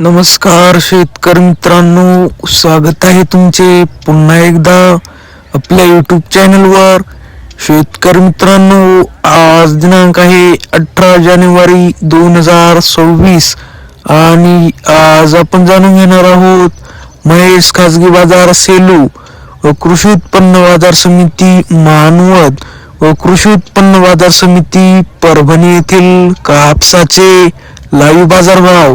नमस्कार शेतकरी मित्रांनो स्वागत आहे तुमचे पुन्हा एकदा आपल्या यूट्यूब चॅनलवर शेतकरी मित्रांनो आज दिनांक आहे अठरा जानेवारी दोन हजार सव्वीस आणि आज आपण जाणून घेणार आहोत महेश खाजगी बाजार सेलू व कृषी उत्पन्न बाजार समिती मानवत व कृषी उत्पन्न बाजार समिती परभणी येथील कापसाचे लाईव्ह बाजारभाव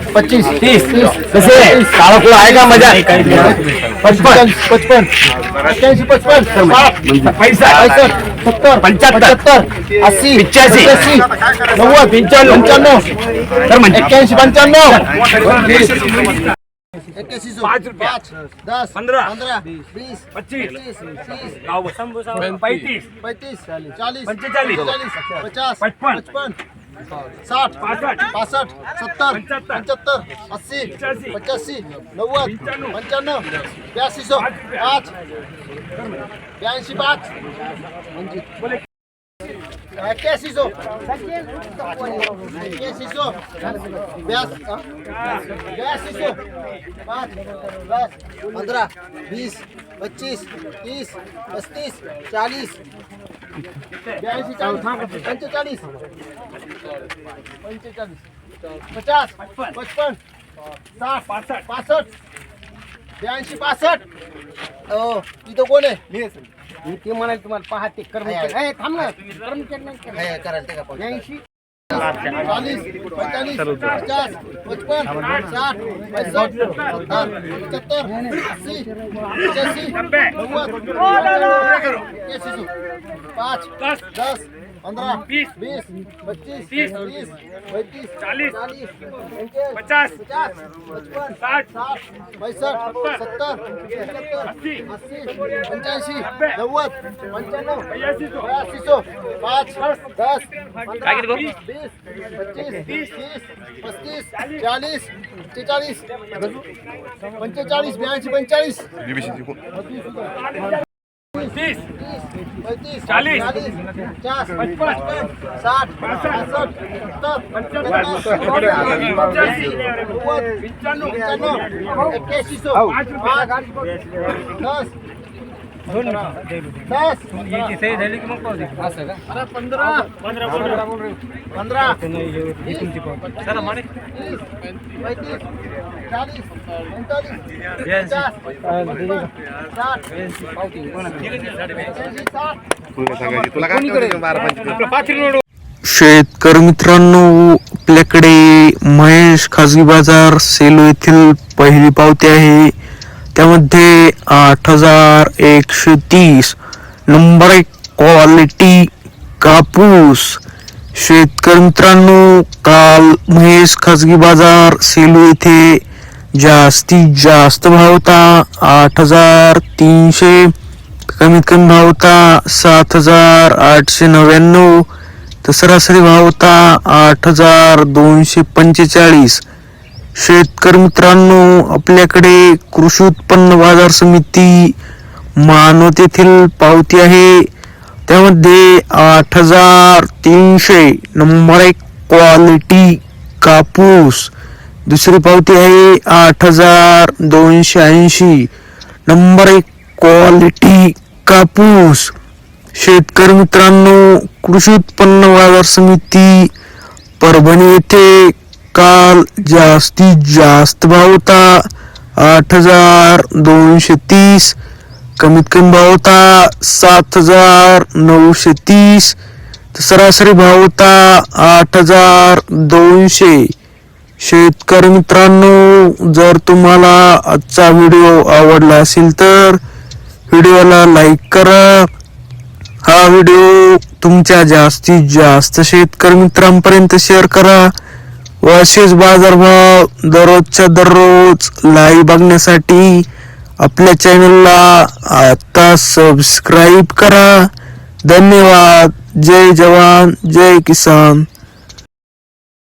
पच्चीस तीस कसे काळा कुळा आहे का मजा। पचपन। पचपन। एक्क्याऐंशी पचपन। पैसा सत्तर पंच्याहत्तर अस्सी पिच्याऐंशी नव्वद पंच्याण्णव पंच्याण्णव तर म्हणजे एक्क्याऐंशी पंच्याण्णव एक्क्याऐंशी पाच पाच दस पंधरा पंधरा वीस पच्चीस। तीस। पैतीस पैतीस। चाळीस पंचेचाळीस पचास पचपन। पचपन। साठ पासष्ट सत्तर पंच्याहत्तर अस्सी पचासी नव्वद पंच्याण्णव ब्याऐंशी सो पाच ब्याऐंशी. पाच एक्क्याऐंशी सो एक्क्याऐंशी सो ब्याऐंशी सो पाच दस पंधरा वीस पच्चीस तीस पस्तीस चाळीस ब्याऐंशी चाळीस पंचेचाळीस पंचेचाळीस पचास पचपन साठ पासष्ट पासष्ट ब्याऐंशी पासष्ट हो तिथं कोण आहे? मी ते म्हणाले तुम्हाला पहाटे कर्मचारी थांब ना. कर्मचारी ब्याऐंशी चालीस पैतालीस पचास पचपन साठ पैसष्ट सत्तर पंच्याहत्तर अस्सी पंच्याऐंशी नव्वद एक्क्याऐंशी पाच. दस पंधरा वीस वीस पच्चीस तीस तीस पैतीस चाळीस चाळीस पचास पचास पचपन साठ साठ पैसष्ट सत्तर पंच्याहत्तर अस्सी पंच्याऐंशी नव्वद पंच्याण्णव बयाऐंशी सो पाच दस पंधरा वीस पच्चीस तीस तीस पस्तीस चाळीस पंचेचाळीस पंचेचाळीस ब्याऐंशी पंचेचाळीस तीस पैतीस चाळीस पचास पचपन साठ पासष्ट अरे पंधरा. पंधरा पंधरा. पैतीस चाळीस. शेतकरी मित्रांनो आपल्याकडे महेश खाजगी बाजार सेलू येथील पहिली पावती आहे. त्यामध्ये आठ हजार एकशे तीस. नंबर एक क्वालिटी कापूस. शेतकरी मित्रांनो काल महेश खाजगी बाजार सेलू येथे जास्तीत जास्त भाव होता. आठ हजार तीनशे कमीत कमी भाव होता सात हजार आठशे नव्याण्णव. तर सरासरी भाव होता आठ हजार दोनशे पंचेचाळीस. शेतकरी मित्रांनो आपल्याकडे कृषी उत्पन्न बाजार समिती मानवत येथील पावती आहे. त्यामध्ये आठ हजार तीनशे नंबर एक क्वालिटी कापूस. दुसरी पावती आहे आठ हजार दोनशे ऐंशी नंबर एक क्वालिटी कापूस. शेतकरी मित्रांनो कृषी उत्पन्न बाजार समिती परभणी येथे काल जास्तीत जास्त भाव होता. आठ हजार दोनशे तीस. कमीत कमी भाव होता सात हजार नऊशे तीस. तर सरासरी भाव होता आठ हजार दोनशे. शेतकरी मित्रांनो जर तुम्हाला आजचा व्हिडिओ आवडला असेल तर व्हिडिओला लाईक करा. हा व्हिडिओ तुमच्या जास्तीत जास्त शेतकरी मित्रांपर्यंत शेअर करा. व असेच बाजारभाव दररोजच्या दररोज लाईव्ह बघण्यासाठी आपल्या चॅनलला आता सबस्क्राईब करा. धन्यवाद. जय जवान. जय किसान.